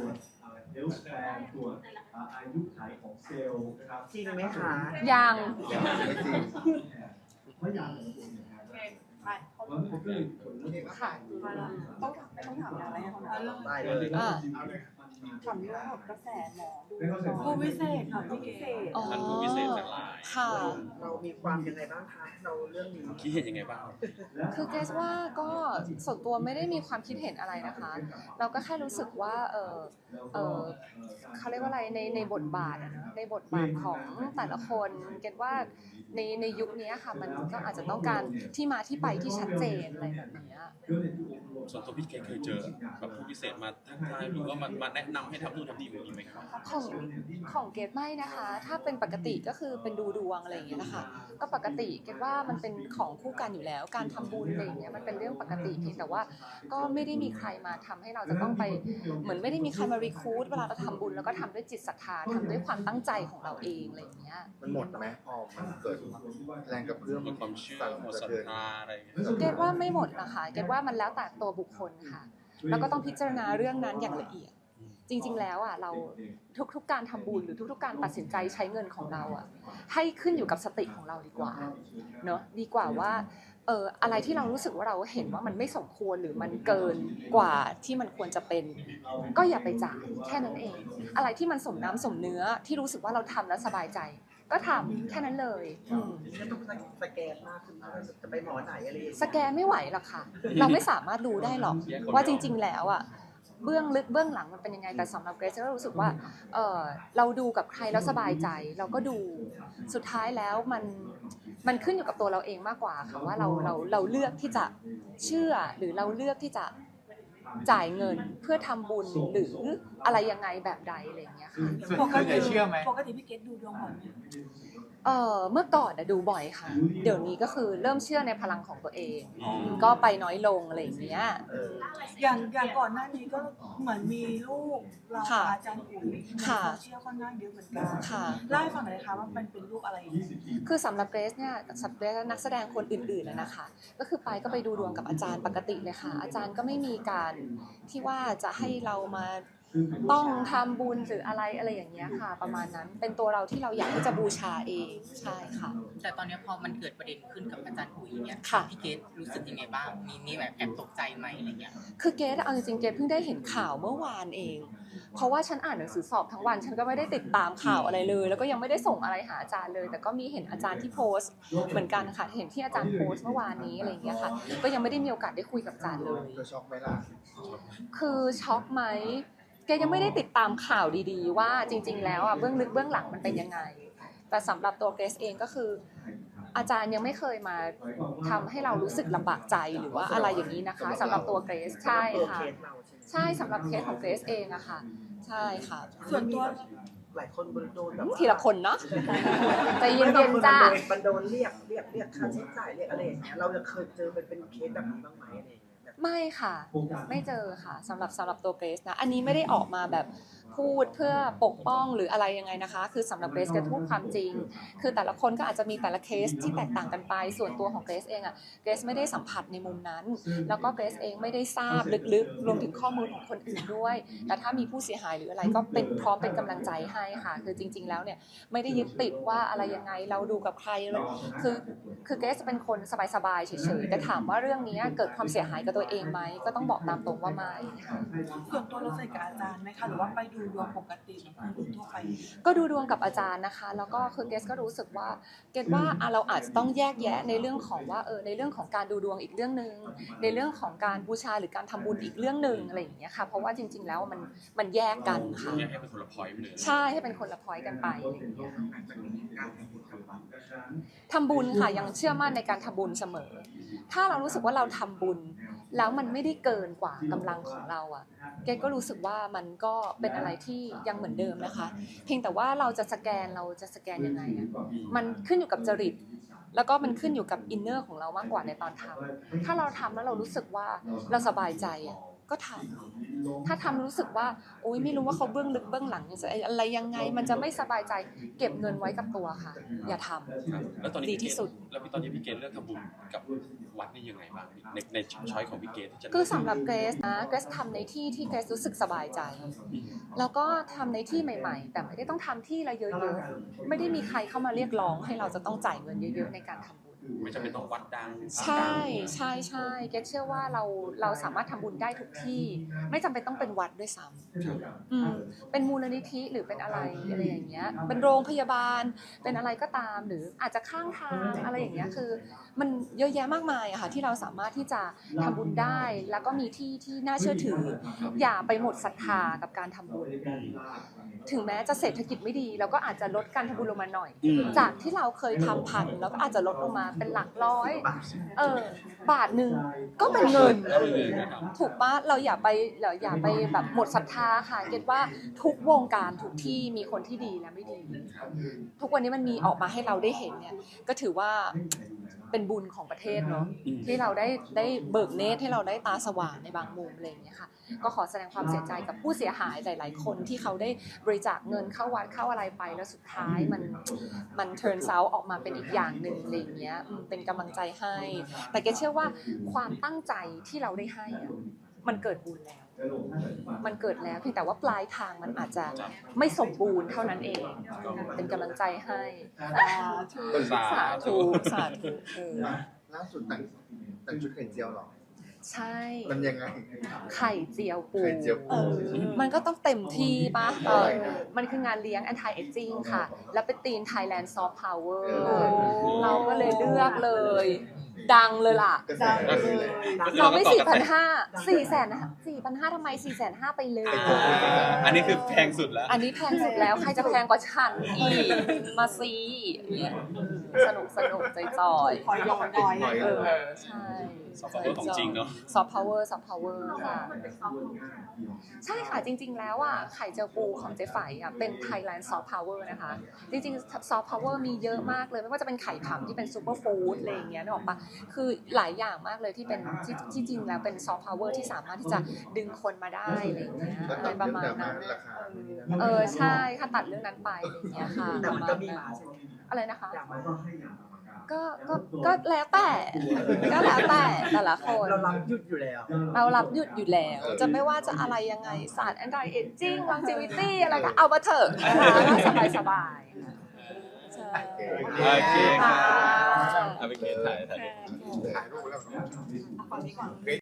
ตรวจเฮลส์แฟนตรวจอ่าอายุขัยของเซลล์นะครับจริงไหมคะยังเพราะยาแต่ละตัวเนี่ยแพงมากแล้วมันก็เลยผลเรื่องค่ะต้องต้องถามอะไรให้เขาเรื่องได้เลยอ่า ถามเรื่องแบบกระแสหมอดูไม่เข้าใจผู้วิเศษค่ะผู้วิเศษอ๋อท่านผู้พิเศษทั้งหลายค่ะ เรามีความยังไงบ้างคะเราเรื่องนี้คิดเห็นยังไงบ้างคือเกรซว่าก็ส่วนตัวไม่ได้มีความคิดเห็นอะไรนะคะ เราก็แค่รู้สึกว่าเออเออเขาเรียกว่าอะไรในในบทบาทอะเนอะในบทบาทของแต่ละคนเกรซว่าในในยุคนี้ค่ะมันก็อาจจะต้องการที่มาที่ไปที่ชัดเจนอะไรแบบเนี้ยส่วนตัวพี่เกเคยเจอแบบผู้พิเศษมาทักทายหรือว่ามามาแนะนำให้ทำนู่นทำนี่แบบนี้ไหมครับของของเกดไม่นะคะ ถ้าเป็นปกติก็คือเป็นดูดวงอะไรอย่างเงี้ยนะคะก็ปกติเกดว่ามันเป็นของคู่กันอยู่แล้ว การทำบุญอะไรอย่างเงี้ยมันเป็นเรื่องปกติเพียงแต่ว่าก็ไม่ได้มีใครมาทำให้เราจะต้องไปเหมือนไม่ได้มีใครมารีคูดเวลาเราทำบุญแล้วก็ทำด้วยจิตศรัทธาทำด้วยความตั้งใจของเราเองอะไรอย่างเงี้ย มันหมดไหมพอมันเกิดแรงกระเพื่อมหมดความเชื่อสั่นหมดสะศรัทเทือนธาอะไรอย่างเงี้ย เกดว่าไม่หมดนะคะ เกดว่ามันแล้วแต่ตัวบุคคลค่ะ แล้วก็ต้องพิจารณาเรื่องนั้นอย่างละเอียด จริง ๆ แล้วอะเราทุกๆการทำบุญหรือทุกๆการตัดสินใจใช้เงินของเราอะให้ขึ้นอยู่กับสติของเราดีกว่าเนอะดีกว่าว่าเอออะไรที่เรารู้สึกว่าเราเห็นว่ามันไม่สมควรหรือมันเกินกว่าที่มันควรจะเป็น ก็อย่าไปจ่ายแค่นั้นเอง อะไรที่มันสมน้ำสมเนื้อที่รู้สึกว่าเราทำแล้วสบายใจ ก็ทำแค่นั้นเลยอืมไม่ต้องสแกนมากขึ้นมาจะไปหมอไหนอะไรอย่างเงี้ยสแกนไม่ไหวหรอกค่ะ เราไม่สามารถรู้ได้หรอกว่าจริง ๆ แล้วอะ เบื้องลึกเบื้องหลังมันเป็นยังไงแต่สำหรับเกรซก็รู้สึกว่าเออเราดูกับใครแล้วสบายใจ เราก็ดูสุดท้ายแล้วมันมันขึ้นอยู่กับตัวเราเองมากกว่าค่ะว่าเราเราเราเลือกที่จะเชื่อหรือเราเลือกที่จะจ่ายเงินเพื่อทำบุญหรืออะไรยังไงแบบใดอะไรอย่างเงี้ยค่ะปกติเชื่อไหมปกติพี่เกดดูดวงบ่อยไหม เออเมื่อก่อนอะดูบ่อยค่ะ เดี๋ยวนี้ก็คือเริ่มเชื่อในพลังของตัวเอง อ๋อ ก็ไปน้อยลงอะไรอย่างเงี้ย เอออย่างอย่างก่อนหน้านี้ก็เหมือนมีลูกเราค่ะอาจารย์อุ๋ยในค่ะ โซเชียลค่อนข้างเยอะเหมือนกันค่ะ เล่าให้ฟังหน่อยนะคะว่ามันเป็นลูกอะไรอย่างเงี้ยคือสำหรับเกรซเนี่ยสำหรับเกรซและนักแสดงคนอื่นๆนะนะคะ ก็คือไปก็ไปดูดวงกับอาจารย์ปกติเลยค่ะ อาจารย์ก็ไม่มีการที่ว่าจะให้เรามา ต้องทำบุญหรืออะไรอะไรอย่างเงี้ยค่ะ ประมาณนั้นเป็นตัวเราที่เราอยากที่จะบูชาเองใช่ค่ะ แต่ตอนเนี้ยพอมันเกิดประเด็นขึ้นกับอาจารย์อุ๋ยเนี่ยค่ะ พี่เกดรู้สึกยังไงบ้าง มีมีแบบแอบตกใจไหมอะไรเงี้ย คือเกรซเอาจริงๆเกรซเพิ่งได้เห็นข่าวเมื่อวานเอง เพราะว่าฉันอ่านหนังสือสอบทั้งวัน ฉันก็ไม่ได้ติดตามข่าวอะไรเลย แล้วก็ยังไม่ได้ส่งอะไรหาอาจารย์เลย แต่ก็มีเห็นอาจารย์ที่โพสต์เหมือนกันค่ะ เห็นที่อาจารย์โพสต์เมื่อวานนี้อะไรอย่างเงี้ยค่ะ ก็ยังไม่ได้มีโอกาสได้คุยกับอาจารย์เลยเธอช็อกไหมล่ะ คือช็อกไหมแกยังไม่ได้ติดตามข่าวดีๆ ว่าจริง ๆ แล้วอะเบื้องลึกเบื้องหลังมันเป็นยังไง แต่สำหรับตัวเกรซเองก็คือ อาจารย์ยังไม่เคยมาทำให้เรารู้สึกลำบากใจหรือว่าอะไรอย่างนี้นะคะสำหรับตัวเกรซใช่ตัวค่ะเคสเราใช่ไหมใช่สำหรับเคสของเกรซเองอะค่ะ ใช่ค่ะ ส่วนตัวหลายคนโดนแบบว่าทีละคนเนาะใจเย็นๆจ้ามันโดนเรียกเรียกเรียกค่าใช้จ่ายเรียกอะไรอย่างเงี้ยเราจะเคยเจอเป็นเป็นเคสแบบนี้บ้างไหมอะไรอย่างเงี้ยแบบ ไม่ค่ะ ไม่เจอค่ะสำหรับสำหรับตัวเกรซนะ อันนี้ไม่ได้ออกมาแบบ พูดเพื่อปกป้องหรืออะไรยังไงนะคะ คือสำหรับเกรซกรซพูดความจริง คือแต่ละคนก็อาจจะมีแต่ละเคสที่แตกต่างกันไป ส่วนตัวของเกรซเองอะเกรซไม่ได้สัมผัสในมุมนั้น แล้วก็เกรซเองไม่ได้ทราบลึกๆ รวมถึงข้อมูลของคนอื่นด้วย แต่ถ้ามีผู้เสียหายหรืออะไรก็เป็นพร้อมเป็นกำลังใจให้ค่ะ คือจริง ๆ แล้วเนี่ยไม่ได้ยึดติดว่าอะไรยังไงเราดูกับใครคือคือเกรซจะเป็นคนสบายๆเฉยๆแต่ถามว่าเรื่องนี้เกิดความเสียหายกับตัวเองไหมก็ต้องบอกตามตรงว่าไม่ส่วนตัวเราสนิทกับอาจารย์ไหมคะหรือว่าไปดูดวงปกติเหมือนคนอื่นทั่วไปก็ดูดวงกับอาจารย์นะคะ แล้วก็คือเกสก็รู้สึกว่าเกสว่าอะเราอาจจะต้องแยกแยะในเรื่องของว่าเออในเรื่องของการดูดวงอีกเรื่องหนึ่งในเรื่องของการบูชาหรือการทำบุญอีกเรื่องหนึ่งอะไรอย่างเงี้ยค่ะ เพราะว่าจริง ๆ แล้วมันมันแยกกันค่ะแยกให้เป็นคนละพอยต์ไปเลยใช่ให้เป็นคนละพอยกันไปอะไรอย่างเงี้ยค่ะทำบุญค่ะยังเชื่อมั่นในการทำบุญเสมอ ถ้าเรารู้สึกว่าเราทำบุญ แล้วมันไม่ได้เกินกว่ากำลังของเราอะเกรดก็รู้สึกว่ามันก็เป็นอะไรที่ยังเหมือนเดิมนะคะ เพียงแต่ว่าเราจะสแกนเราจะสแกนยังไงอะมันขึ้นอยู่กับจริต แล้วก็มันขึ้นอยู่กับอินเนอร์ของเรามากกว่าในตอนทำถ้าเราทำแล้วเรารู้สึกว่าเราสบายใจอะ ก็ทำถ้าทำรู้สึกว่าโอ๊ยไม่รู้ว่าเขาเบื้องลึกเบื้องหลังจะอะไรยังไงมันจะไม่สบายใจเก็บเงินไว้กับตัวค่ะ อย่าทำครับแล้วตอนนี้ดีที่สุด แล้วพี่ตอนนี้พี่เกณฑ์เลือกทำบุญกับวัดนี่ยังไงบ้างในในช้อยของพี่เกณฑ์ที่จะคือสำหรับเกรซนะเกรซทำในที่ที่เกรซรู้สึกสบายใจ แล้วก็ทำในที่ใหม่ ๆ แต่ไม่ได้ต้องทำที่ละเยอะๆไม่ได้มีใครเข้ามาเรียกร้องให้เราจะต้องจ่ายเงินเยอะ ๆ ในการทำบุญ ไม่จำเป็นต้องวัดดังใช่ใช่ใช่เกรซเชื่อว่าเราเราสามารถทำบุญได้ทุกที่ ไม่จำเป็นต้องเป็นวัดด้วยซ้ำอืมเป็นมูลนิธิหรือเป็นอะไรอะไรอย่างเงี้ย เป็นโรงพยาบาลเป็นอะไรก็ตาม หรืออาจจะข้างทางอะไรอย่างเงี้ยคือ มันเยอะแยะมากมายอะค่ะที่เราสามารถที่จะทำบุญได้ แล้วก็มีที่ที่น่าเชื่อถือ อย่าไปหมดศรัทธากับการทำบุญถึงแม้จะเศรษฐกิจไม่ดีเราก็อาจจะลดการทำบุญลงมาหน่อยอืมจากที่เราเคยทำพันแล้วก็อาจจะลดลงมาเป็นหลักร้อย เออบาทหนึ่งก็เป็นเงินก็เลยนะครับถูกปะเราอย่าไปเราอย่าไปแบบหมดศรัทธาค่ะเก็ตว่าทุกวงการทุกที่มีคนที่ดีและไม่ดี ทุกวันนี้มันมีออกมาให้เราได้เห็นเนี่ย ก็ถือว่า เป็นบุญของประเทศเนาะอืมที่เราได้ได้เบิกเนตรให้เราได้ตาสว่างในบางมุมอะไรอย่างเงี้ยค่ะก็ขอแสดงความเสียใจกับผู้เสียหายหลาย ๆ คนที่เขาได้บริจาคเงินเข้าวัดเข้าอะไรไปแล้วสุดท้ายมันมัน turn out ออกมาเป็นอีกอย่างหนึ่งอะไรอย่างเงี้ยอืมเป็นกำลังใจให้ แต่แกเชื่อว่าความตั้งใจที่เราได้ให้อะมันเกิดบุญแล้ว มันเกิดแล้วเพียงแต่ว่าปลายทางมันอาจจะไม่สมบูรณ์เท่านั้นเอง เป็นกำลังใจให้อ่าสาสาธุธุสาธุเออล่าสุดแต่งแต่งชุดไข่เจียวเหรอใช่ มันยังไง ไข่เจียวปูไข่เจียวปูเออมันก็ต้องเต็มที่ปะเออมันคืองานเลี้ยง anti aging ค่ะ แล้วเป็นธีม Thailand soft power เราก็เลยเลือกเลย ดังเลยล่ะ กระแสก็คือเราไม่ก็สี่ต่อพักันนห้าสี่แสนสี่พันห้าทำไมสี่แสนห้าไปเลย อันนี้คือแพงสุดแล้ว อันนี้แพงสุดแล้วใครจะแพงกว่าฉันอีกมาซีเนี่ยสนุกสนุกใจจอยคอยลงคอยๆเออใช่ซอฟต์พาวเวอร์ของจริงเนาะซอฟต์พาวเวอร์ซอฟต์พาวเวอร์ค่ะ ใช่ค่ะจริง ๆ แล้วอะไข่เจียวปูของเจ๊ไฝอะเป็น Thailand Soft Power นะคะ จริงๆ Soft Power มีเยอะมากเลย ไม่ว่าจะเป็นไข่ผำที่เป็นซูเปอร์ฟู้ดอะไรอย่างเงี้ยนึกออกปะคือหลายอย่างมากเลยที่เป็นที่ที่จริงแล้วเป็น Soft Power ที่สามารถที่จะดึงคนมาได้อะไรอย่างเงี้ยแล้วอะไรตัดประเรื่องมาณดราม่านั้นราคานี่นะเออใช่ค่ะตัดเรื่องนั้นไปอะไรอย่างเงี้ยค่ะแต่มันก็มีมาประณใช่ไหมอะไรนะคะอยากมาก็ก็ก็แล้วแต่ก็แล้วแต่แต่ละคนเรารับหยุดอยู่แล้ว เรารับหยุดอยู่แล้ว จะไม่ว่าจะอะไรยังไงศาสตร์ anti aging longevity อะไรก็เอามาเถอะนะคะสบายสบายๆ ใช่โอเคครับค่ะเอาไปเกณฑ์ถ่ายถ่าย ถ่ายรูปแล้วฝั่งนี้ก่อน